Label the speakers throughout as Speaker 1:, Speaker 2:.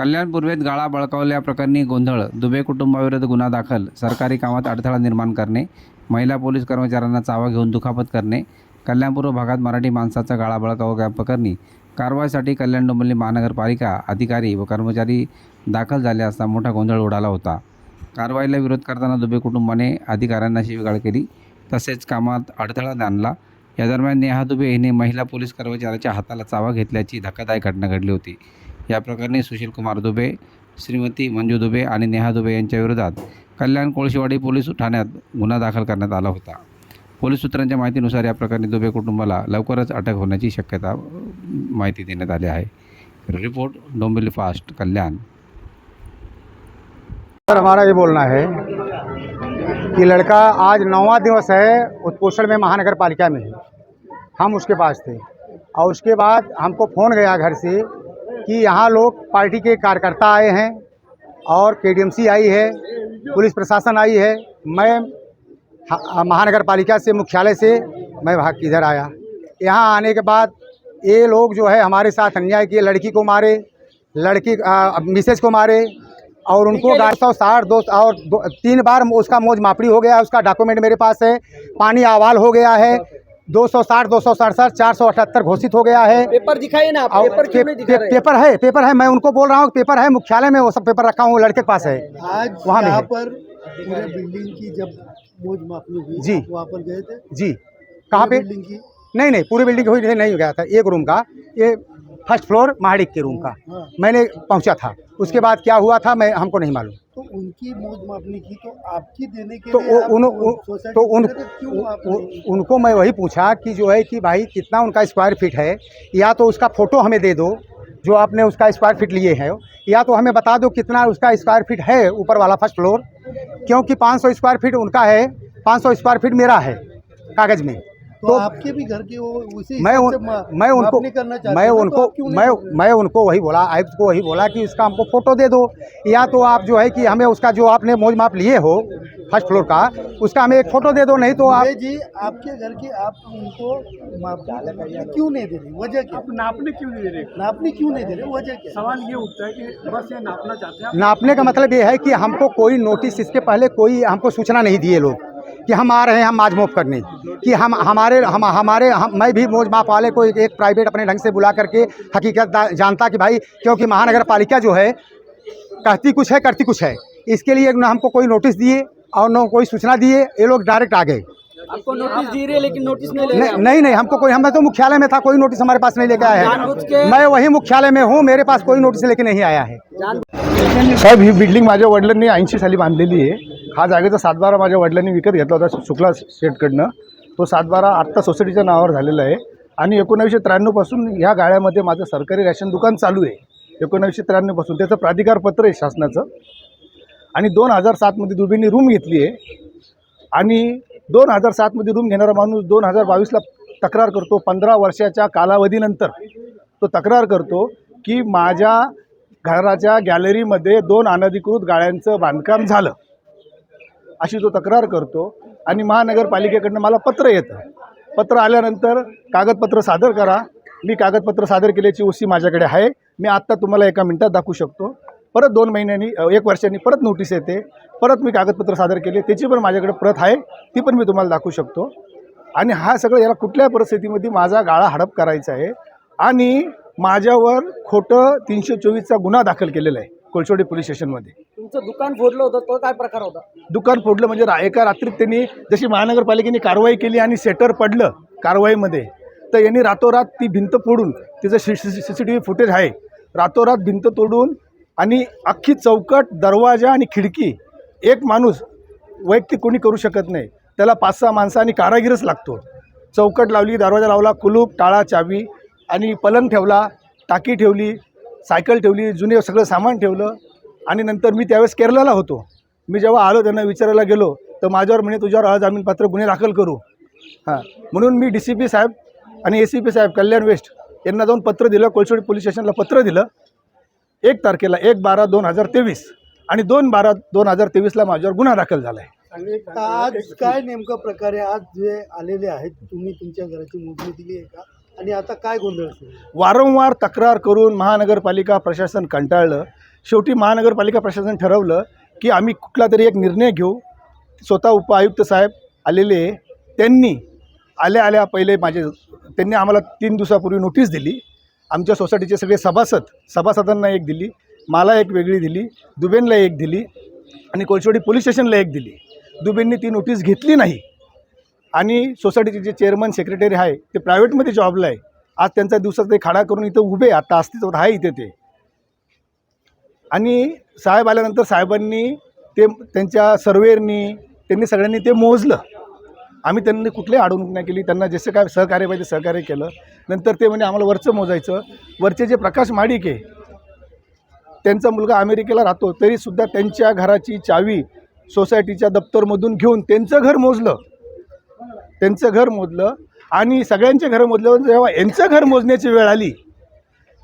Speaker 1: कल्याण पूर्वेत गाळा बळकावल्याप्रकरणी गोंधळ. दुबे कुटुंबाविरुद्ध गुन्हा दाखल. सरकारी कामात अडथळा निर्माण करणे. महिला पोलीस कर्मचाऱ्यांना चावा घेऊन दुखापत करणे. कल्याणपूर्व भागात मराठी माणसाचा गाळा बळकावल्याप्रकरणी कारवाईसाठी कल्याण डोंबिवली महानगरपालिका अधिकारी व कर्मचारी दाखल झाले असता मोठा गोंधळ उडाला होता. कारवाईला विरोध करताना दुबे कुटुंबाने अधिकाऱ्यांना शिवीगाळ केली. तसेच कामात अडथळा आणला. या दरम्यान नेहा दुबे हिने महिला पोलीस कर्मचाऱ्याच्या हाताला चावा घेतल्याची धक्कादायक घटना घडली होती. या प्रकरणी सुशील कुमार दुबे श्रीमती मंजू दुबे आणि नेहा दुबे यांच्या विरोधात कल्याण कोळशीवाडी पोलीस ठाण्यात गुन्हा दाखल करण्यात आला होता. पोलीस या प्रकरणी दुबे कुटुंबाला लवकरच अटक होण्याची शक्यता अ, माहिती देण्यात आली report Dombivli fast Kalyan.
Speaker 2: Sir हमारा ये बोलना है कि लड़का आज नौवा दिवस है उत्पोषण में महानगर पालिका में। हम उसके पास थे। और उसके बाद हमको फ़ोन गया घर से कि यहाँ लोग पार्टी के कार्यकर्ता आए हैं और केडीएमसी आई है पुलिस प्रशासन आई है। मैं महानगर पालिका से मुख्यालय से मैं भाग इधर आया। यहाँ आने के बाद ये लोग जो है हमारे साथ अन्याय किए लड़की को मारे लड़की मिसेज को मारे और उनको गाड़ी सौ साठ दो और दो, तीन बार उसका मौज मापड़ी हो गया उसका डॉक्यूमेंट मेरे पास है पानी आवाल हो गया है दो सौ साठ दो सौ सड़सठ चार सौ अठहत्तर घोषित हो गया है।
Speaker 3: पेपर दिखाइए ना आप पेपर क्यों
Speaker 2: पे,
Speaker 3: नहीं दिखा
Speaker 2: पे, पेपर है पेपर है मैं उनको बोल रहा हूँ पेपर है मुख्यालय में वो सब पेपर रखा हूँ लड़के के पास है।
Speaker 4: आज
Speaker 2: वहाँ
Speaker 4: यहाँ पर पूरे बिल्डिंग की जब मौज मापनी हुई
Speaker 2: जी।
Speaker 4: वहाँ पर गए थे?
Speaker 2: जी। कहाँ पे?
Speaker 4: बिल्डिंग की?
Speaker 2: नहीं नहीं पूरी बिल्डिंग हुई नहीं नहीं गया था एक रूम का। ये फ़र्स्ट फ्लोर महाडिक के रूम का।
Speaker 4: हाँ।
Speaker 2: मैंने पहुँचा था। उसके बाद क्या हुआ था मैं हमको नहीं मालूम।
Speaker 4: तो उनकी मौज मापनी की तो आपकी देने के
Speaker 2: तो
Speaker 4: लिए
Speaker 2: उन, उन, तो उन
Speaker 4: में गए थे, क्यों आप
Speaker 2: उ- उनको मैं वही पूछा कि जो है कि भाई कितना उनका स्क्वायर फीट है? या तो उसका फ़ोटो हमें दे दो जो आपने उसका स्क्वायर फीट लिए हैं। या तो हमें बता दो कितना उसका स्क्वायर फीट है ऊपर वाला फ़र्स्ट फ्लोर क्योंकि 500 स्क्वायर फीट उनका है 500 स्क्वायर फीट मेरा है कागज़ में।
Speaker 4: तो आपके भी घर के वो उसी
Speaker 2: मैं उन,
Speaker 4: मैं
Speaker 2: उनको
Speaker 4: करना
Speaker 2: मैं
Speaker 4: तो
Speaker 2: उनको
Speaker 4: नहीं
Speaker 2: मैं मैं उनको वही बोला आयुक्त को वही बोला कि उसका हमको फ़ोटो दे दो। या तो आप जो है कि हमें उसका जो आपने मोज माप लिए हो फ़र्स्ट फ्लोर का उसका हमें एक फ़ोटो दे दो नहीं तो आप
Speaker 4: जी आपके घर की आप उनको क्यों नहीं दे रहे? वजह क्या?
Speaker 5: नापने क्यों नहीं दे रहे?
Speaker 4: नापनी क्यों नहीं दे रहे? वजह क्या?
Speaker 5: सवाल ये उठता है कि बस ये नापना चाहते हैं
Speaker 2: नापने का मतलब ये है कि हमको कोई नोटिस इसके पहले कोई हमको सूचना नहीं दिए लोग। कि हम आ रहे हैं हम माज मोप करने। कि हम हमारे हम हमारे हम मैं भी मौज माप वाले को एक, एक प्राइवेट अपने ढंग से बुला करके हकीकत जानता कि भाई क्योंकि महानगर पालिका जो है कहती कुछ है करती कुछ है। इसके लिए ना हमको कोई नोटिस दिए और न कोई सूचना दिए ये लोग डायरेक्ट आ गए
Speaker 3: आपको नोटिस दे रहे हैं लेकिन नोटिस नहीं ले
Speaker 2: नहीं नहीं नहीं हमको कोई हम तो मुख्यालय में था कोई नोटिस हमारे पास नहीं लेके आया है। मैं वही मुख्यालय में हूँ मेरे पास कोई नोटिस लेके नहीं आया है।
Speaker 6: साहेब ही बिल्डिंग माझ्या वडिलांनी ऐंशी साली बांधलेली आहे. हा जागेचा सातबारा माझ्या वडिलांनी विकत घेतला होता शुक्ला शेटकडनं. तो सातबारा आत्ता सोसायटीच्या नावावर झालेला आहे. आणि एकोणावीसशे त्र्याण्णवपासून ह्या गाळ्यामध्ये माझं सरकारी रॅशन दुकान चालू आहे. एकोणावीसशे त्र्याण्णवपासून त्याचं प्राधिकार पत्र आहे शासनाचं. आणि दोन हजार सातमध्ये दुबेंनी रूम घेतली आहे. आणि दोन हजार सातमध्ये रूम घेणारा माणूस दोन हजार बावीसला तक्रार करतो. पंधरा वर्षाच्या कालावधीनंतर तो तक्रार करतो की माझ्या घराच्या गॅलरीमध्ये दोन अनधिकृत गाळ्यांचं बांधकाम झालं. अशी तो तक्रार करतो आणि महानगरपालिकेकडनं मला पत्र येतं. पत्र आल्यानंतर कागदपत्र सादर करा. मी कागदपत्र सादर केल्याची ओसी माझ्याकडे आहे. मी आत्ता तुम्हाला एका मिनटात दाखवू शकतो. परत दोन महिन्यांनी एक वर्षांनी परत नोटीस येते. परत मी कागदपत्र सादर केले. त्याची पण माझ्याकडे प्रत आहे. ती पण मी तुम्हाला दाखवू शकतो. आणि हा सगळं याला कुठल्या परिस्थितीमध्ये माझा गाळा हडप करायचा आहे? आणि माझ्यावर खोटं तीनशे चोवीसचा गुन्हा दाखल केलेला आहे. कोळशेवाडी पोलीस स्टेशनमध्ये.
Speaker 3: तुमचं दुकान फोडलं होतं तो काय प्रकार होता?
Speaker 6: दुकान फोडलं म्हणजे रा एका रात्रीत त्यांनी जशी महानगरपालिकेने कारवाई केली आणि सेटर पडलं कारवाईमध्ये तर यांनी रातोरात ती भिंत फोडून तिचं C C C C T V footage आहे रातोरात भिंत तोडून आणि अख्खी चौकट दरवाजा आणि खिडकी एक माणूस वैयक्तिक कोणी करू शकत नाही. त्याला पाच सहा माणसं आणि कारागीरच लागतो. चौकट लावली दरवाजा लावला कुलूप टाळा चावी आणि पलंग ठेवला टाकी ठेवली सायकल ठेवली जुने सगळं सामान ठेवलं आणि नंतर मी त्यावेळेस केरळला होतो. मी जेव्हा आलो त्यांना विचारायला गेलो तर माझ्यावर म्हणे तुझ्यावर अजामीनपात्र गुन्हे दाखल करू. हां. म्हणून मी डी सी पी साहेब आणि ए सी पी साहेब कल्याण वेस्ट यांना जाऊन पत्र दिलं कोळशेवाडी पोलीस स्टेशनला पत्र दिलं. एक तारखेला एक बारा दोन हजार तेवीस आणि दोन बारा दोन हजार तेवीसला माझ्यावर गुन्हा दाखल झाला आहे
Speaker 4: आज काय नेमकं प्रकारे आज जे आलेले आहेत तुम्ही तुमच्या घराची मोजणी दिली आहे का? आणि आता काय गोंधळ?
Speaker 6: वारंवार तक्रार करून महानगरपालिका प्रशासन कंटाळलं. शेवटी महानगरपालिका प्रशासन ठरवलं की आम्ही कुठला तरी एक निर्णय घेऊ. स्वतः उपआयुक्त साहेब आलेले त्यांनी आल्या आल्या पहिले माझे त्यांनी आम्हाला तीन दिवसापूर्वी नोटीस दिली. आमच्या सोसायटीचे सगळे सभासद सभासदांना एक दिली. मला एक वेगळी दिली. दुबेनला एक दिली. आणि कोळशेवाडी पोलीस स्टेशनला एक दिली. दुबेंनी ती नोटीस घेतली नाही. आणि सोसायटीचे जे चेअरमन सेक्रेटरी आहे ते प्रायव्हेटमध्ये जॉबला आहे. आज त्यांचा दिवसाचा ते खाडा करून इथं उभे आता अस्तित्वात आहे इथे ते. आणि साहेब आल्यानंतर साहेबांनी ते त्यांच्या सर्वेअरनी त्यांनी सगळ्यांनी ते मोजलं. आम्ही त्यांनी कुठलीही अडवणूक नाही केली. त्यांना जसं काय सहकार्य पाहिजे सहकार्य केलं. नंतर ते म्हणजे आम्हाला वरचं मोजायचं. वरचे जे प्रकाश माडिक आहे त्यांचा मुलगा अमेरिकेला राहतो तरीसुद्धा त्यांच्या घराची चावी सोसायटीच्या दप्तरमधून घेऊन त्यांचं घर मोजलं. त्यांचं घर मोजलं आणि सगळ्यांचे घरं मोजल्यावर जेव्हा यांचं घर मोजण्याची वेळ आली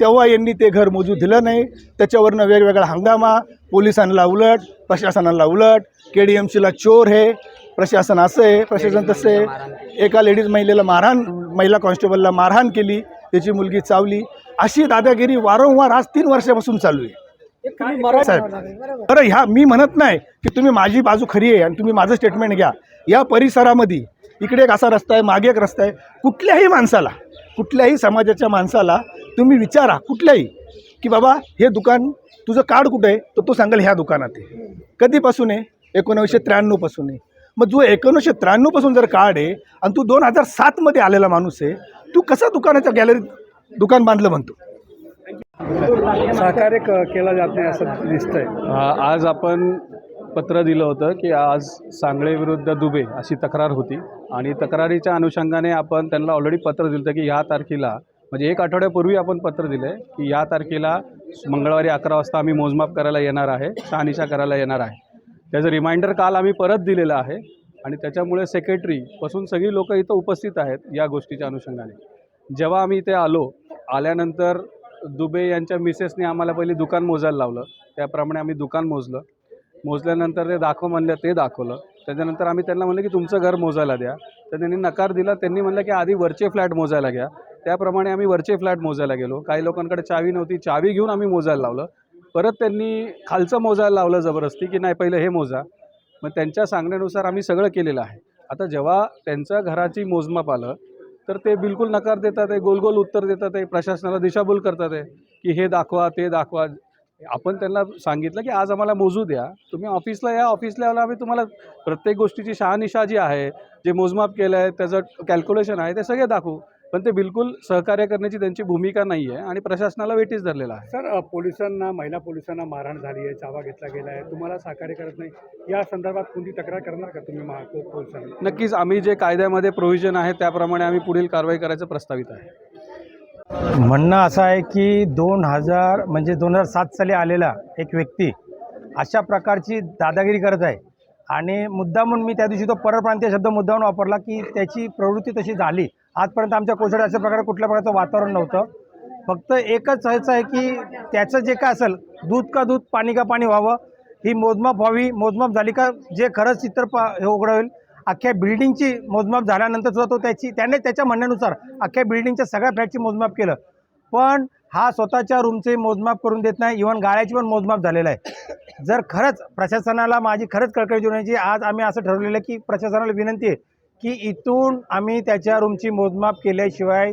Speaker 6: तेव्हा यांनी ते घर मोजू दिलं नाही. त्याच्यावरनं वेगवेगळा हंगामा पोलिसांना उलट प्रशासनाला उलट के डी एम सीला चोर आहे प्रशासन असं आहे प्रशासन तसं आहे एका लेडीज महिलेला मारहाण महिला कॉन्स्टेबलला मारहाण केली त्याची मुलगी चावली. अशी दादागिरी वारंवार आज तीन वर्षापासून चालू आहे. साहेब बरं ह्या मी म्हणत नाही की तुम्ही माझी बाजू खरी आहे आणि तुम्ही माझं स्टेटमेंट घ्या. या परिसरामध्ये इकडे एक असा रस्ता आहे मागे एक रस्ता आहे. कुठल्याही माणसाला कुठल्याही समाजाच्या माणसाला तुम्ही विचारा कुठल्याही की बाबा हे दुकान तुझं कार्ड कुठं आहे? तर तो सांगेल ह्या दुकानात आहे. कधीपासून आहे? एकोणीसशे त्र्याण्णवपासून आहे. मग जो एकोणीसशे त्र्याण्णवपासून जर कार्ड आहे आणि तू दोन हजार सातमध्ये आलेला माणूस आहे तू कसा दुकानाच्या गॅलरीत दुकान बांधलं म्हणतो?
Speaker 5: सहकार्य क- केला जात नाही असं दिसतंय.
Speaker 7: आज आपण पत्र दिलं होतं की आज सांगळे विरुद्ध दुबे अशी तक्रार होती. आणि तक्रारीच्या अनुषंगाने आपण त्यांना ऑलरेडी पत्र दिलं होतं की ह्या तारखेला म्हणजे एक आठवड्यापूर्वी आपण पत्र दिलं आहे की या तारखेला मंगळवारी अकरा वाजता आम्ही मोजमाप करायला येणार आहे शहानिशा करायला येणार आहे. त्याचं रिमाइंडर काल आम्ही परत दिलेलं आहे आणि त्याच्यामुळे सेक्रेटरीपासून सगळी लोकं इथं उपस्थित आहेत या गोष्टीच्या अनुषंगाने. जेव्हा आम्ही इथे आलो आल्यानंतर दुबे यांच्या मिसेसने आम्हाला पहिले दुकान मोजायला लावलं. त्याप्रमाणे आम्ही दुकान मोजलं. मोजल्यानंतर ते दाखव म्हणलं ते दाखवलं. त्याच्यानंतर आम्ही त्यांना म्हणलं की तुमचं घर मोजायला द्या. तर त्यांनी नकार दिला. त्यांनी म्हणलं की आधी वरचे फ्लॅट मोजायला घ्या. त्याप्रमाणे आम्ही वरचे फ्लॅट मोजायला गेलो. काही लोकांकडे चावी नव्हती. चावी घेऊन आम्ही मोजायला लावलं. परत त्यांनी खालचं मोजायला लावलं जबरदस्ती की नाही पहिलं हे मोजा. मग त्यांच्या सांगण्यानुसार आम्ही सगळं केलेलं आहे. आता जेव्हा त्यांच्या घराची मोजमाप आलं तर ते बिलकुल नकार देतात आहे. गोल गोल उत्तर देतात आहे. प्रशासनाला दिशाभूल करतात आहे की हे दाखवा ते दाखवा. आपण त्यांना सांगितलं की आज आम्हाला मोजू द्या. तुम्ही ऑफिसला या ऑफिसला यायला आम्ही तुम्हाला प्रत्येक गोष्टीची शहानिशा जी आहे जे मोजमाप केलं आहे त्याचं कॅल्क्युलेशन आहे ते सगळे दाखवू. पण ते बिलकुल सहकार्य करण्याची त्यांची भूमिका नाही आहे आणि प्रशासनाला वेटीस धरलेला आहे.
Speaker 5: सर पोलिसांना महिला पोलिसांना मारहाण झाली आहे चावा घेतला गेला आहे. तुम्हाला सहकार्य करत नाही. या संदर्भात कोणती तक्रार करणार का तुम्ही महा पो- पोलिसांना?
Speaker 7: नक्कीच आम्ही जे कायद्यामध्ये प्रोव्हिजन आहे त्याप्रमाणे आम्ही पुढील कारवाई करायचं प्रस्तावित आहे.
Speaker 8: म्हणणं असं आहे की दोन हजार म्हणजे दोन हजार सात साली आलेला एक व्यक्ती अशा प्रकारची दादागिरी करत आहे. आणि मुद्दामून मी त्या दिवशी तो परप्रांतीय शब्द मुद्दामून वापरला की त्याची प्रवृत्ती तशी झाली. आजपर्यंत आमच्या कोचडे अशा प्रकारे कुठल्या प्रकारचं वातावरण नव्हतं. फक्त एकच ह्याचं आहे की त्याचं जे काय असेल दूध का दूध पाणी का पाणी व्हावं ही मोजमाप व्हावी मोजमाप झाली का जे खरंच चित्र पा हे उघडं होईल. अख्ख्या बिल्डिंगची मोजमाप झाल्यानंतर सुद्धा तो त्याची त्याने त्याच्या म्हणण्यानुसार अख्ख्या बिल्डिंगच्या सगळ्या फ्लॅटची मोजमाप केलं. पण हा स्वतःच्या रूमचे मोजमाप करून देत नाही इव्हन गाळ्याची पण मोजमाप झालेलं आहे. जर खरंच प्रशासनाला माझी खरंच कळकळी होण्याची आज आम्ही असं ठरवलेलं आहे की प्रशासनाला विनंती आहे की इथून आम्ही त्याच्या रूमची मोजमाप केल्याशिवाय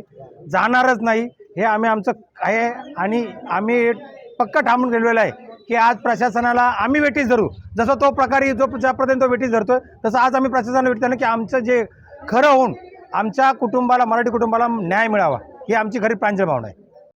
Speaker 8: जाणारच नाही. हे आम्ही आमचं आहे आणि आम्ही पक्क ठामून गेलेलं आहे. की आज प्रशासनाला आम्ही वेटीस धरू. जसं तो प्रकारे जो ज्यापर्यंत तो वेटीस धरतोय तसं आज आम्ही प्रशासनाला भेटतो की आमचं जे खरं होऊन आमच्या कुटुंबाला मराठी कुटुंबाला न्याय मिळावा ही आमची खरी प्रांजळ भावना आहे.